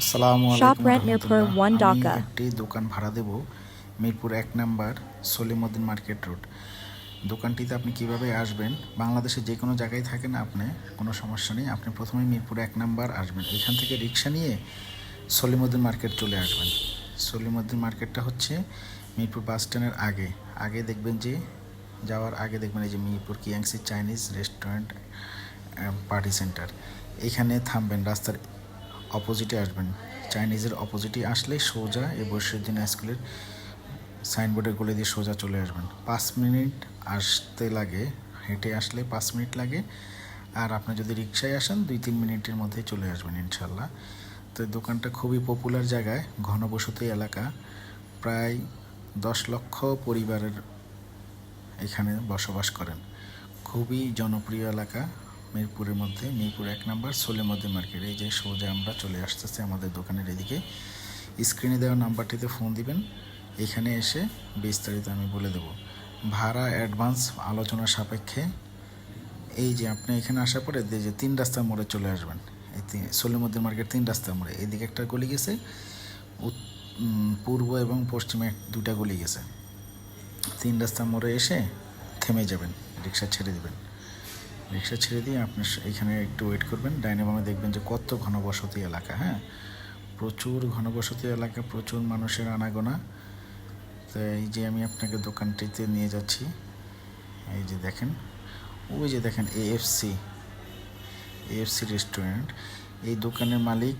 আসসালামু আলাইকুম। আমি একটি দোকান ভাড়া দেব মিরপুর এক নাম্বার সলিমুদ্দিন মার্কেট রোড। দোকানটিতে আপনি কীভাবে আসবেন? বাংলাদেশে যে কোনো জায়গায় থাকেন আপনি কোনো সমস্যা নেই। আপনি প্রথমে মিরপুর এক নাম্বার আসবেন। এখান থেকে রিক্সা নিয়ে সলিমুদ্দিন মার্কেট চলে আসবেন। সলিমুদ্দিন মার্কেটটা হচ্ছে মিরপুর বাস স্ট্যান্ডের আগে। আগে দেখবেন যে যাওয়ার আগে দেখবেন এই যে Mirpur Kiyangsi Chinese restaurant party centre. এখানে থামবেন। রাস্তার অপোজিটে আসবেন। চাইনিজের অপোজিটে আসলে সোজা এ এই বৈশ্বদিন স্কুলের সাইনবোর্ডে গলে দিয়ে সোজা চলে আসবেন। পাঁচ মিনিট আসতে লাগে, হেঁটে আসলে পাঁচ মিনিট লাগে। আর আপনি যদি রিক্সায় আসেন, দুই তিন মিনিটের মধ্যেই চলে আসবেন ইনশাল্লাহ তো দোকানটা খুবই পপুলার জায়গায়, ঘনবসতি এলাকা। প্রায় দশ লক্ষ পরিবারের এখানে বসবাস করেন। খুবই জনপ্রিয় এলাকা। মিরপুরের মধ্যে, মিরপুর এক নম্বর সোলেমদ্দি মার্কেট। এই যে সোজা আমরা চলে আসতেছি আমাদের দোকানের এদিকে। স্ক্রিনে দেওয়া নাম্বারটিতে ফোন দিবেন। এখানে এসে বিস্তারিত আমি বলে দেব। ভাড়া, অ্যাডভান্স, আলোচনা সাপেক্ষে। এই যে আপনি এখানে আসার পরে যে তিন রাস্তার মোড়ে চলে আসবেন। এই সলিমুদ্দিন মার্কেট তিন রাস্তার মোড়ে। এদিকে একটা গলি গেছে। পূর্ব এবং পশ্চিমে দুটা গলি গেছে। তিন রাস্তার মোড়ে এসে থেমে যাবেন। রিক্সা ছেড়ে দিবেন। রিক্সা ছেড়ে দিয়ে আপনি এখানে একটু ওয়েট করবেন। ডাইনে বামে দেখবেন যে কত ঘনবসতি এলাকা হ্যাঁ? প্রচুর ঘনবসতি এলাকা, প্রচুর মানুষের আনাগোনা। তো এই যে আমি আপনাকে দোকানটিতে নিয়ে যাচ্ছি, এই যে দেখেন, ওই যে দেখেন এএফসি এএফসি রেস্টুরেন্ট এই দোকানের মালিক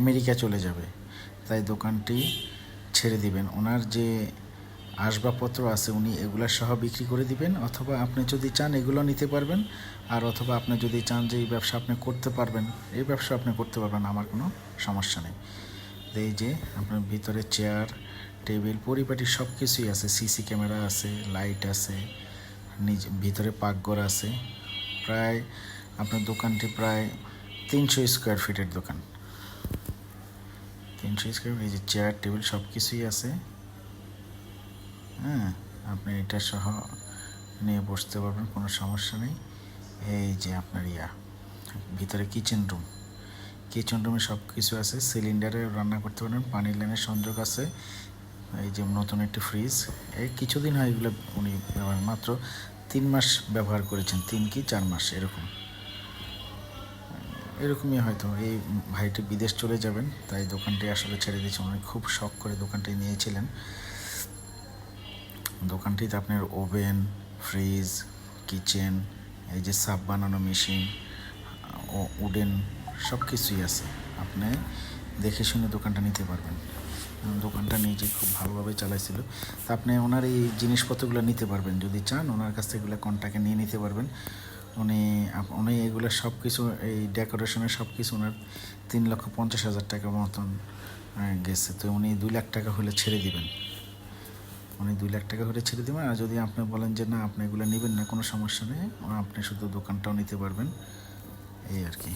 আমেরিকা চলে যাবে, তাই দোকানটি ছেড়ে দিবেন। ওনার যে আসবাবপত্র আছে উনি এগুলা সহ বিক্রি করে দিবেন, অথবা আপনি যদি চান এগুলো নিতে পারবেন, আর অথবা আপনি যদি চান যে এই ব্যবসা আপনি করতে পারবেন, এই ব্যবসা আপনি করতে পারবেন, আমার কোনো সমস্যা নেই। এই যে আপনার ভিতরে চেয়ার টেবিল পরিপাটি সব কিছুই আছে সিসি ক্যামেরা আছে লাইট আছে, নিজ ভিতরে পাকঘর আছে, প্রায় আপনার দোকানটি প্রায় তিনশো স্কোয়ার ফিটের দোকান। তিনশো স্কোয়ার ফিট এই যে চেয়ার টেবিল সব কিছুই আছে। হ্যাঁ আপনি এটা সহ নিয়ে বসতে পারবেন, কোনো সমস্যা নেই। এই যে আপনার ইয়া, ভিতরে কিচেন রুম কিচেন রুমে সব কিছু আছে সিলিন্ডারে রান্না করতে পারবেন, পানির লাইনের সংযোগ আছে। এই যে নতুন একটি ফ্রিজ এই কিছুদিন হয় এগুলো উনি ব্যবহার, মাত্র তিন মাস ব্যবহার করেছেন, তিন কি চার মাস, এরকম। এরকমই হয়তো, এই ভাইটি বিদেশ চলে যাবেন, তাই দোকানটি আসলে ছেড়ে দিয়েছে উনি খুব শখ করে দোকানটি নিয়েছিলেন। দোকানটিতে আপনার ওভেন, ফ্রিজ, কিচেন, এই যে সাব বানানো মেশিন ও উডেন সব কিছুই আছে। আপনি দেখে শুনে দোকানটা নিতে পারবেন। দোকানটা নিজে খুব ভালোভাবে চালাইছিল। তা আপনি ওনার এই জিনিসপত্রগুলো নিতে পারবেন। যদি চান, ওনার কাছ থেকে এগুলো কন্টাক্টে নিয়ে নিতে পারবেন। উনি উনি এগুলো সব কিছু এই ডেকোরেশনের সব কিছু ওনার তিন লক্ষ পঞ্চাশ হাজার টাকার মতন গেছে। তো উনি দুই লাখ টাকা হলে ছেড়ে দিবেন। উনি দুই লাখ টাকা করে ছেড়ে দেবেন আর যদি আপনি বলেন যে, না, আপনি এগুলো নেবেন না, কোনো সমস্যা নেই। আপনি শুধু দোকানটাও নিতে পারবেন। এই আর কি।